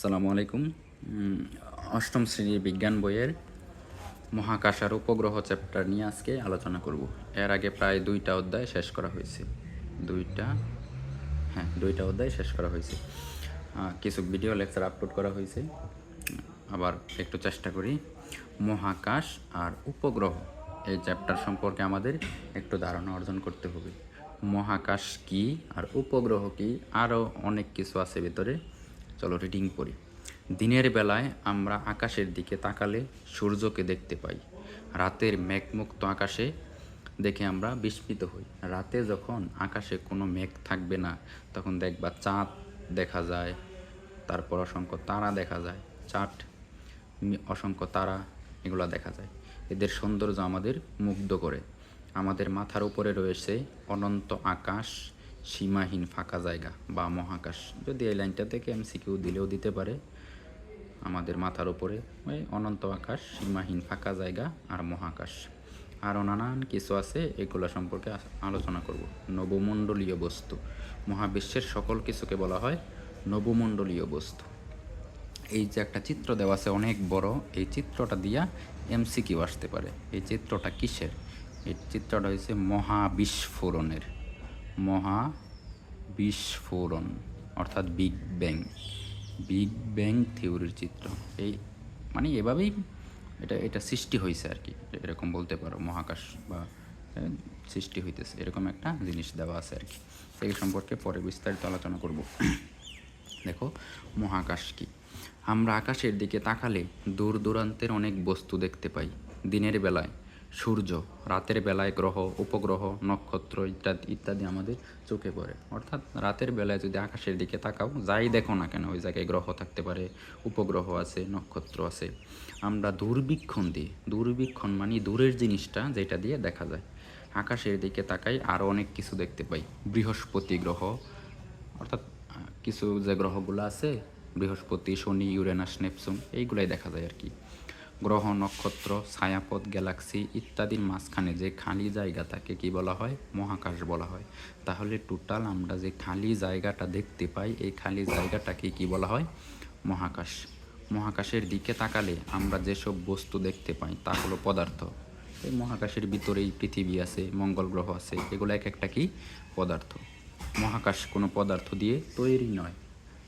আসসালামু আলাইকুম। অষ্টম শ্রেণির বিজ্ঞান বইয়ের মহাকাশ আর উপগ্রহ চ্যাপ্টার নিয়ে আজকে আলোচনা করব। এর আগে প্রায় দুইটা অধ্যায় শেষ করা হয়েছে। দুইটা হ্যাঁ দুইটা অধ্যায় শেষ করা হয়েছে। কিছু ভিডিও লেকচার আপলোড করা হয়েছে। আবার একটু চেষ্টা করি। মহাকাশ আর উপগ্রহ, এই চ্যাপ্টার সম্পর্কে আমাদের একটু ধারণা অর্জন করতে হবে। মহাকাশ কি আর উপগ্রহ কি? আরও অনেক কিছু আছে ভিতরে। চলো রিডিং করি দিনের বেলায় আমরা আকাশের দিকে তাকালে সূর্যকে দেখতে পাই। রাতের মেঘমুক্ত আকাশে দেখে আমরা বিস্মিত হই। রাতে যখন আকাশে কোনো মেঘ থাকবে না, তখন দেখবা চাঁদ দেখা যায়, তারপর অসংখ্য তারা দেখা যায় চাট অসংখ্য তারা এগুলো দেখা যায়। এদের সৌন্দর্য আমাদের মুগ্ধ করে। আমাদের মাথার উপরে রয়েছে অনন্ত আকাশ সীমাহীন ফাঁকা জায়গা বা মহাকাশ। যদি এই লাইনটা থেকে এমসিকিউ দিলেও দিতে পারে আমাদের মাথার উপরে, ওই অনন্ত আকাশ, সীমাহীন ফাঁকা জায়গা আর মহাকাশ। আরও নানান কিছু আছে, এগুলো সম্পর্কে আলোচনা করব। নবমণ্ডলীয় বস্তু। মহাবিশ্বের সকল কিছুকে বলা হয় নবমণ্ডলীয় বস্তু। এই যে একটা চিত্র দেওয়া আছে অনেক বড়, এই চিত্রটা দিয়া এমসিকিউ আসতে পারে। এই চিত্রটা কিসের? এই চিত্রটা হয়েছে মহাবিস্ফোরণের। মহা বিস্ফোরণ, অর্থাৎ বিগ ব্যাং বিগ ব্যাং থিওরির চিত্র। এই মানে এভাবেই এটা এটা সৃষ্টি হয়েছে আর কি। এরকম বলতে পারো, মহাকাশ বা সৃষ্টি হইতেছে। এরকম একটা জিনিস দেওয়া আছে আর কি। সেই সম্পর্কে পরে বিস্তারিত আলোচনা করব। দেখো, মহাকাশ কি? আমরা আকাশের দিকে তাকালে দূর দূরান্তের অনেক বস্তু দেখতে পাই। দিনের বেলায় সূর্য, রাতের বেলায় গ্রহ, উপগ্রহ, নক্ষত্র ইত্যাদি ইত্যাদি আমাদের চোখে পড়ে। অর্থাৎ রাতের বেলায় যদি আকাশের দিকে তাকাও, যাই দেখো না কেন, ওই জায়গায় গ্রহ থাকতে পারে, উপগ্রহ আছে, নক্ষত্র আছে। আমরা দূরবীক্ষণ দিই। দূরবীক্ষণ মানে দূরের জিনিসটা যেটা দিয়ে দেখা যায়। আকাশের দিকে তাকাই আরও অনেক কিছু দেখতে পাই। বৃহস্পতি গ্রহ, অর্থাৎ কিছু যে গ্রহগুলো আছে, বৃহস্পতি, শনি, ইউরেনাস, নেপচুন, এইগুলাই দেখা যায় আর কি। গ্রহ, নক্ষত্র, ছায়াপথ, গ্যালাক্সি ইত্যাদির মাঝখানে যে খালি জায়গা তাকে কি বলা হয়? মহাকাশ বলা হয়। তাহলে টোটাল আমরা যে খালি জায়গাটা দেখতে পাই, এই খালি জায়গাটাকে কি বলা হয়? মহাকাশ। মহাকাশের দিকে তাকালে আমরা যেসব বস্তু দেখতে পাই, তা হলো পদার্থ। এই মহাকাশের ভিতরেই পৃথিবী আছে, মঙ্গল গ্রহ আছে, এগুলো এক একটা কি? পদার্থ। মহাকাশ কোনো পদার্থ দিয়ে তৈরি নয়।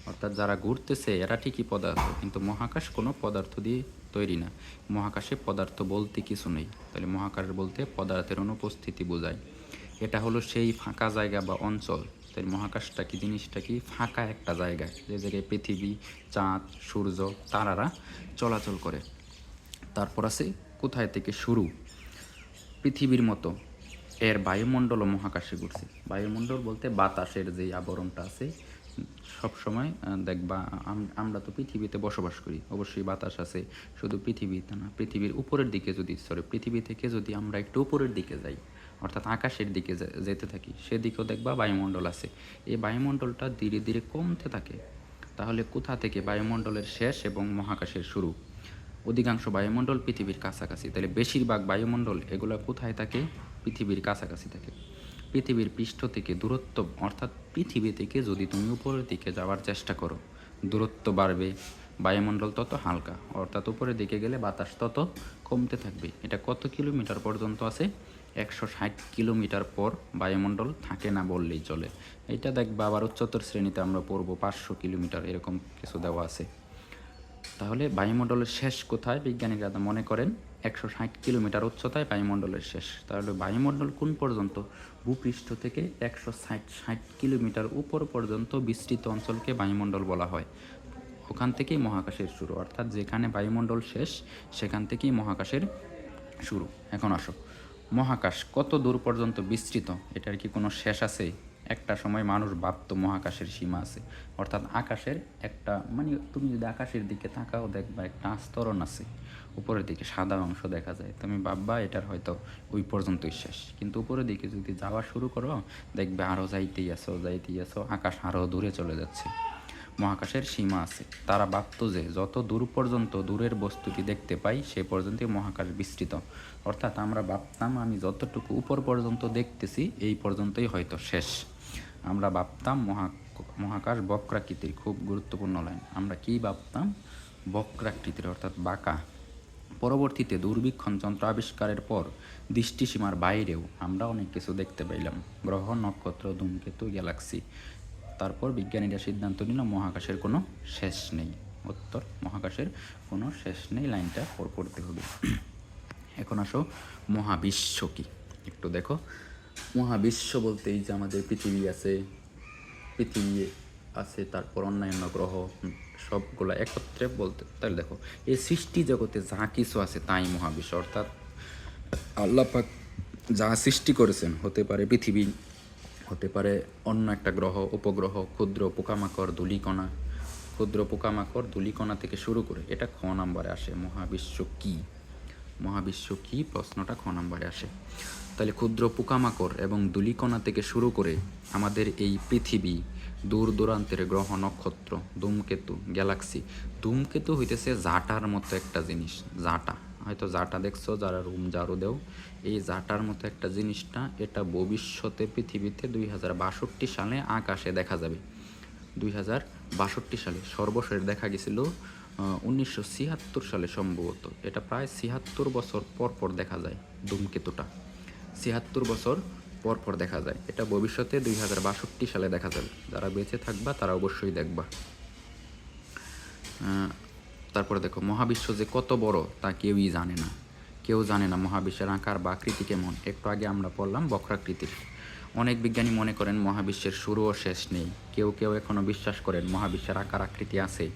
অর্থাৎ যারা ঘুরতেছে, এরা ঠিকই পদার্থ, কিন্তু মহাকাশ কোনো পদার্থ দিয়ে তৈরি না। মহাকাশে পদার্থ বলতে কিছু নেই। তাহলে মহাকাশ বলতে পদার্থের অনুপস্থিতি বোঝায়। এটা হলো সেই ফাঁকা জায়গা বা অঞ্চল। তাই মহাকাশটা কি, জিনিসটা কি? ফাঁকা একটা জায়গা। যে জায়গায় পৃথিবী, চাঁদ, সূর্য, তারারা চলাচল করে। তারপর আছে কোথায় থেকে শুরু? পৃথিবীর মতো। এর বায়ুমণ্ডল মহাকাশে ঘুরছে। বায়ুমণ্ডল বলতে বাতাসের যে আবরণটা আছে সব সময় দেখবা আমরা তো পৃথিবীতে বসবাস করি, অবশ্যই বাতাস আছে, শুধু পৃথিবীতে না, পৃথিবীর উপরের দিকে যদি সরি পৃথিবী থেকে যদি আমরা একটু উপরের দিকে যাই, অর্থাৎ আকাশের দিকে যেতে থাকি, সেদিকেও দেখবা বায়ুমণ্ডল আছে। এই বায়ুমণ্ডলটা ধীরে ধীরে কমতে থাকে, তাহলে কোথা থেকে বায়ুমণ্ডলের শেষ এবং মহাকাশের শুরু? অধিকাংশ বায়ুমণ্ডল পৃথিবীর কাছাকাছি, তাহলে বেশিরভাগ বায়ুমণ্ডল এগুলো কোথায় থাকে? পৃথিবীর কাছাকাছি থাকে। পৃথিবীর পৃষ্ঠ থেকে দূরত্ব, অর্থাৎ পৃথিবী থেকে যদি তুমি উপরের দিকে যাওয়ার চেষ্টা করো, দূরত্ব বাড়বে, বায়ুমণ্ডল তত হালকা, অর্থাৎ উপরের দিকে গেলে বাতাস তত কমতে থাকবে। এটা কত কিলোমিটার পর্যন্ত আছে? একশো ষাট কিলোমিটার পর বায়ুমণ্ডল থাকে না বললেই চলে। এটা দেখবা আবার উচ্চতর শ্রেণীতে আমরা পড়ব, পাঁচশো কিলোমিটার এরকম কিছু দেওয়া আছে। তাহলে বায়ুমণ্ডলের শেষ কোথায়? বিজ্ঞানীরা মনে করেন একশো ষাট কিলোমিটার উচ্চতায় বায়ুমণ্ডলের শেষ। তাহলে বায়ুমণ্ডল কোন পর্যন্ত? ভূপৃষ্ঠ থেকে একশো ষাট ষাট কিলোমিটার উপর পর্যন্ত বিস্তৃত অঞ্চলকে বায়ুমণ্ডল বলা হয়। ওখান থেকেই মহাকাশের শুরু, অর্থাৎ যেখানে বায়ুমণ্ডল শেষ, সেখান থেকেই মহাকাশের শুরু। এখন আসো। মহাকাশ কত দূর পর্যন্ত বিস্তৃত? এটার কি কোনো শেষ আছে? একটা সময় মানুষ ভাবত মহাকাশের সীমা আছে। অর্থাৎ আকাশের একটা মানে তুমি যদি আকাশের দিকে তাকাও, দেখবা একটা আস্তরণ আছে। উপরের দিকে সাদা অংশ দেখা যায়। তুমি ভাববা এটার হয়তো ওই পর্যন্তই শেষ। কিন্তু উপরের দিকে যদি যাওয়া শুরু করো, দেখবে আরও যাইতেই আসো যাইতেই আসো আকাশ আরও দূরে চলে যাচ্ছে। মহাকাশের সীমা আছে। তারা ভাবত যে যত দূর পর্যন্ত দূরের বস্তুটি দেখতে পাই, সে পর্যন্তই মহাকাশ বিস্তৃত। অর্থাৎ আমরা ভাবতাম, আমি যতটুকু উপর পর্যন্ত দেখতেছি, এই পর্যন্তই হয়তো শেষ। আমরা ভাবতাম, মহা, মহাকাশ বক্রাকৃতির খুব গুরুত্বপূর্ণ লাইন। আমরা কি ভাবতাম? বক্রাকৃতির, অর্থাৎ বাঁকা। পরবর্তীতে দূরবীক্ষণ যন্ত্র আবিষ্কারের পর দৃষ্টিসীমার বাইরেও আমরা অনেক কিছু দেখতে পাইলাম। গ্রহ, নক্ষত্র, ধূমকেতু, গ্যালাক্সি। তারপর বিজ্ঞানীরা সিদ্ধান্ত নিল, মহাকাশের কোনো শেষ নেই। উত্তর, মহাকাশের কোনো শেষ নেই, লাইনটা পড়তে হবে। এখন আসো মহাবিশ্ব কি? একটু দেখো। মহাবিশ্ব বলতে এই যে আমাদের পৃথিবী আছে, পৃথিবী আছে, তারপর অন্যান্য গ্রহ সবগুলা একত্রে বলতে, তাহলে দেখো, এই সৃষ্টি জগতে যা কিছু আছে তাই মহাবিশ্ব, অর্থাৎ আল্লাহ পাক যা সৃষ্টি করেছেন, হতে পারে পৃথিবী, হতে পারে অন্য একটা গ্রহ, উপগ্রহ, ক্ষুদ্র পোকামাকড়, ধূলিকণা, ক্ষুদ্র পোকামাকড়, ধূলিকণা থেকে শুরু করে, এটা খ নাম্বারে আসে, মহাবিশ্ব কি? মহাবিশ্ব কি? প্রশ্নটা খ নাম্বারে আসে। তাহলে ক্ষুদ্র পোকামাকড় এবং ধূলিকণা থেকে শুরু করে আমাদের এই পৃথিবী দূর দূরান্তের গ্রহ নক্ষত্র, ধূমকেতু, গ্যালাক্সি। ধূমকেতু হইতেছে জাটার মতো একটা জিনিস, জাটা। হয়তো জাটা দেখছ, যারা রুম জারু দেও, এই জাটার মতো একটা জিনিসটা এটা ভবিষ্যতে পৃথিবীতে দুই হাজার বাষট্টি সালে আকাশে দেখা যাবে। দুই হাজার বাষট্টি সালে সর্বশেষ দেখা গেছিল উনিশশো ছিয়াত্তর সালে সম্ভবত। এটা প্রায় ছিয়াত্তর বছর পর পর দেখা যায় ধূমকেতুটা। ছিয়াত্তর বছর পর পর দেখা যায়। এটা ভবিষ্যতে দুই হাজার বাষট্টি সালে দেখা যাবে। যারা বেঁচে থাকবা, তারা অবশ্যই দেখবা। তারপরে দেখো, মহাবিশ্ব যে কত বড়, তা কেউই জানে না। কেউ জানে না মহাবিশ্বের আকার বা আকৃতি কেমন। একটু আগে আমরা পড়লাম বক্রাকৃতির। অনেক বিজ্ঞানী মনে করেন মহাবিশ্বের শুরু ও শেষ নেই। কেউ কেউ এখনও বিশ্বাস করেন মহাবিশ্বের আকার আকৃতি আছে।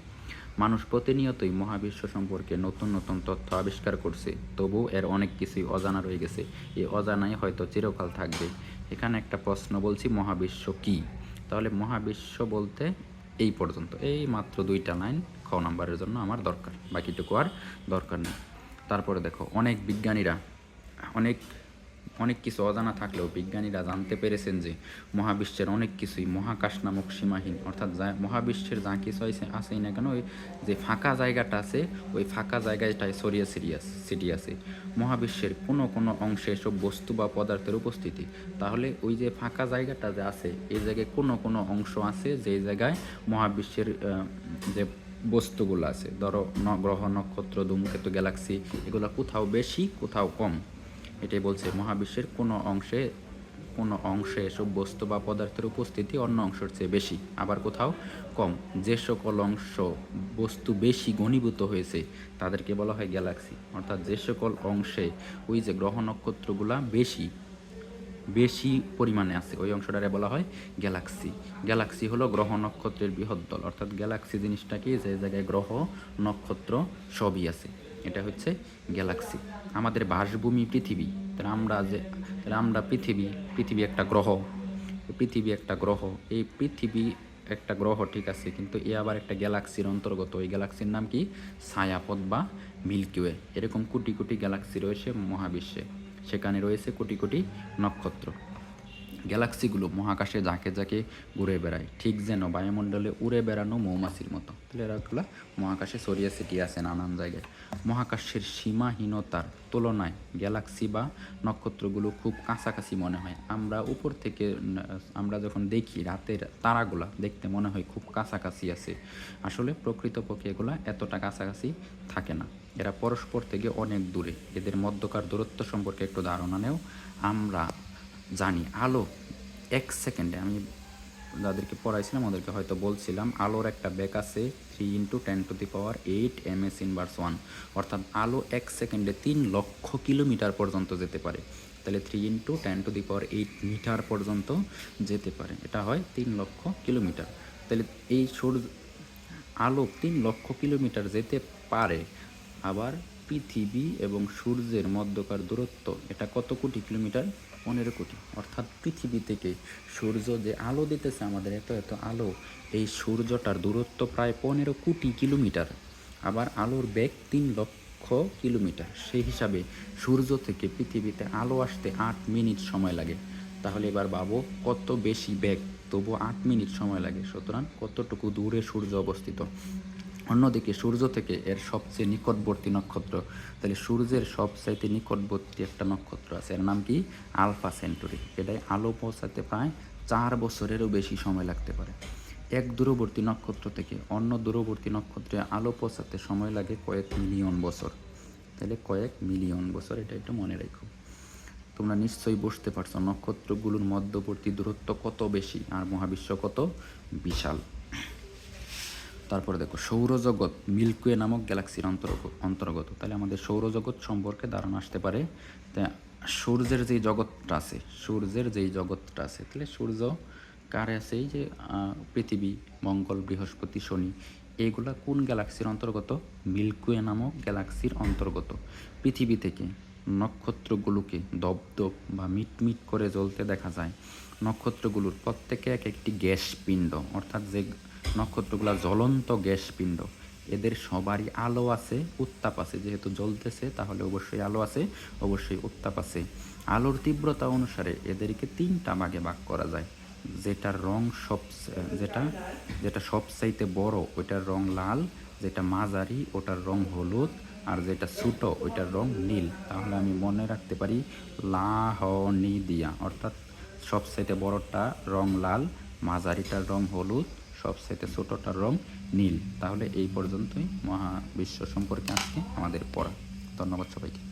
মানুষ প্রতিনিয়তই মহাবিশ্ব সম্পর্কে নতুন নতুন তথ্য আবিষ্কার করছে তবু এর অনেক কিছুই অজানা রয়ে গেছে। এই অজানাই হয়তো চিরকাল থাকবে। এখানে একটা প্রশ্ন বলছি, মহাবিশ্ব কি? তাহলে মহাবিশ্ব বলতে এই পর্যন্ত। এই মাত্র দুইটা লাইন খ নাম্বারের জন্য আমার দরকার। বাকিটুকু আর দরকার নেই। তারপরে দেখো, অনেক বিজ্ঞানীরা, অনেক অনেক কিছু অজানা থাকলেও বিজ্ঞানীরা জানতে পেরেছেন যে মহাবিশ্বের অনেক কিছুই মহাকাশ নামক সীমাহীন, অর্থাৎ যা মহাবিশ্বের যা কিছু আছে আছেই না কেন, ওই যে ফাঁকা জায়গাটা আছে, ওই ফাঁকা জায়গাটায় ছড়িয়ে সিরিয়াস সিটি আছে। মহাবিশ্বের কোনো কোনো অংশে এসব বস্তু বা পদার্থের উপস্থিতি। তাহলে ওই যে ফাঁকা জায়গাটা যে আছে এই জায়গায় কোনো কোনো অংশ আছে, যে জায়গায় মহাবিশ্বের যে বস্তুগুলো আছে, ধরো গ্রহ, নক্ষত্র, ধূমকেতু, গ্যালাক্সি, এগুলো কোথাও বেশি, কোথাও কম। এটাই বলছে, মহাবিশ্বের কোনো অংশে কোনো অংশে এসব বস্তু বা পদার্থের উপস্থিতি অন্য অংশের চেয়ে বেশি, আবার কোথাও কম। যে সকল অংশ বস্তু বেশি ঘনীভূত হয়েছে, তাদেরকে বলা হয় গ্যালাক্সি। অর্থাৎ যে সকল অংশে ওই যে গ্রহ নক্ষত্রগুলা বেশি বেশি পরিমাণে আছে, ওই অংশটারে বলা হয় গ্যালাক্সি। গ্যালাক্সি হলো গ্রহ নক্ষত্রের বৃহৎ দল। অর্থাৎ গ্যালাক্সি জিনিসটা কি? যে জায়গায় গ্রহ নক্ষত্র সবই আছে। এটা হচ্ছে গ্যালাক্সি। আমাদের বাসভূমি পৃথিবী, তাহলে আমরা যে, তাহলে আমরা পৃথিবী পৃথিবী একটা গ্রহ পৃথিবী একটা গ্রহ, এই পৃথিবী একটা গ্রহ ঠিক আছে, কিন্তু এ আবার একটা গ্যালাক্সির অন্তর্গত, ওই গ্যালাক্সির নাম কি? ছায়াপথ বা মিল্কিওয়ে এরকম কোটি কোটি গ্যালাক্সি রয়েছে মহাবিশ্বে, সেখানে রয়েছে কোটি কোটি নক্ষত্র। গ্যালাক্সিগুলো মহাকাশে ঝাঁকে যাকে ঘুরে বেড়ায়। ঠিক যেন বায়ুমণ্ডলে উড়ে বেড়ানো মৌমাছির মতো। তাহলে এরাগুলো মহাকাশে ছড়িয়ে ছিটিয়ে আছে নানান জায়গায়। মহাকাশের সীমাহীনতার তুলনায় গ্যালাক্সি বা নক্ষত্রগুলো খুব কাছাকাছি মনে হয়। আমরা উপর থেকে, আমরা যখন দেখি রাতের তারাগুলা, দেখতে মনে হয় খুব কাছাকাছি আছে। আসলে প্রকৃতপক্ষে এগুলা এতটা কাছাকাছি থাকে না। এরা পরস্পর থেকে অনেক দূরে। এদের মধ্যকার দূরত্ব সম্পর্কে একটু ধারণা নেও। আমরা জানি। আলো, এক সেকেন্ডে আমি যাদেরকে পড়াইছিলাম, ওদেরকে হয়তো বলছিলাম, আলোর একটা ব্যাক আছে three into ten to the power eight M S inverse one অর্থাৎ আলো এক সেকেন্ডে তিন লক্ষ কিলোমিটার পর্যন্ত যেতে পারে। তাহলে three into ten to the power eight metre পর্যন্ত যেতে পারে। এটা হয় তিন লক্ষ কিলোমিটার। তাহলে এই সূর্য, আলো তিন লক্ষ কিলোমিটার যেতে পারে। আবার পৃথিবী এবং সূর্যের মধ্যকার দূরত্ব, এটা কত কোটি কিলোমিটার? পনেরো কোটি। অর্থাৎ পৃথিবী থেকে সূর্য যে আলো দিতেছে আমাদের, এত এত আলো, এই সূর্যটার দূরত্ব প্রায় পনেরো কোটি কিলোমিটার। আবার আলোর বেগ তিন লক্ষ কিলোমিটার। সেই হিসাবে সূর্য থেকে পৃথিবীতে আলো আসতে আট মিনিট সময় লাগে। তাহলে এবার ভাবো, কত বেশি বেগ? তবু আট মিনিট সময় লাগে। সুতরাং কতটুকু দূরে সূর্য অবস্থিত? অন্যদিকে সূর্য থেকে এর সবচেয়ে নিকটবর্তী নক্ষত্র। তাহলে সূর্যের সবচাইতে নিকটবর্তী একটা নক্ষত্র আছে। এর নাম কি? Alpha Centauri. এটাই আলো পৌঁছাতে প্রায় চার বছরেরও বেশি সময় লাগতে পারে। এক দূরবর্তী নক্ষত্র থেকে অন্য দূরবর্তী নক্ষত্রে আলো পৌঁছাতে সময় লাগে কয়েক মিলিয়ন বছর। তাহলে কয়েক মিলিয়ন বছর, এটা একটু মনে রাখো। তোমরা নিশ্চয়ই বুঝতে পারছ নক্ষত্রগুলোর মধ্যবর্তী দূরত্ব কত বেশি আর মহাবিশ্ব কত বিশাল। তারপরে দেখো, সৌরজগৎ মিল্কওয়ে নামক গ্যালাক্সির অন্তর্গত। তাহলে আমাদের সৌরজগৎ সম্পর্কে ধারণা আসতে পারে। সূর্যের যেই জগৎটা আছে, সূর্যের যেই জগৎটা আছে, তাহলে সূর্য কারে আছে? এই যে পৃথিবী, মঙ্গল, বৃহস্পতি, শনি, এইগুলা কোন গ্যালাক্সির অন্তর্গত? মিল্কওয়ে নামক গ্যালাক্সির অন্তর্গত। পৃথিবী থেকে। নক্ষত্রগুলোকে দপদপ বা মিটমিট করে জ্বলতে দেখা যায়। নক্ষত্রগুলোর প্রত্যেকে এক একটি গ্যাস পিণ্ড অর্থাৎ যে নক্ষত্রগুলো জ্বলন্ত গ্যাস পিণ্ড এদের সবারই আলো আছে, উত্তাপ আছে। যেহেতু জ্বলতেছে, তাহলে অবশ্যই আলো আছে, অবশ্যই উত্তাপ আছে। আলোর তীব্রতা অনুসারে এদেরকে তিনটা ভাগে ভাগ করা যায়। যেটার রং সব যেটা যেটা সবচাইতে বড়, ওইটার রং লাল, যেটা মাঝারি, ওটার রং হলুদ আর যেটা ছোটো, ওইটার রং নীল। তাহলে আমি মনে রাখতে পারি লাহনি দিয়া অর্থাৎ সবচাইতে বড়টা রং লাল, মাঝারিটার রং হলুদ, সবচাইতে ছোটোটার রং নীল। তাহলে এই পর্যন্তই মহাবিশ্ব সম্পর্কে আজকে আমাদের পড়া। ধন্যবাদ সবাইকে।